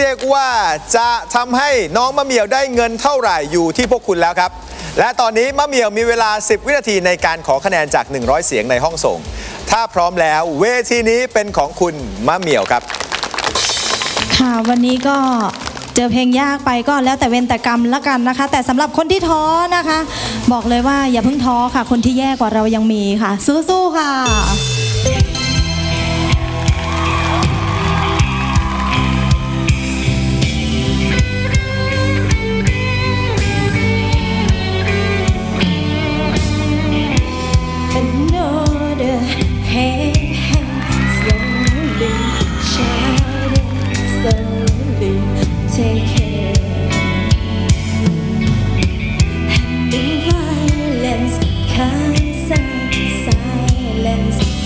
เรียกว่าจะทำให้น้องมะเหมี่ยวได้เงินเท่าไหร่อยู่ที่พวกคุณแล้วครับ และตอนนี้มะเหมี่ยวมีเวลา 10 วินาทีในการขอคะแนนจาก 100 เสียงในห้องส่ง ถ้าพร้อมแล้วเวทีนี้เป็นของคุณมะเหมี่ยวครับ ค่ะวันนี้ก็เจอเพลงยากไปก็แล้วแต่เวรแต่กรรมละกันนะคะ แต่สำหรับคนที่ท้อนะคะ บอกเลยว่าอย่าเพิ่งท้อค่ะ คนที่แย่กว่าเรายังมีค่ะ สู้ๆค่ะ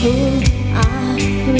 who I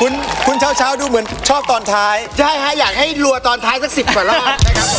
คุณคุณเช้าเช้าๆดูเหมือนชอบตอนท้าย ใช่ฮะอยากให้รัวตอนท้ายสักสิบกว่ารอบนะครับผม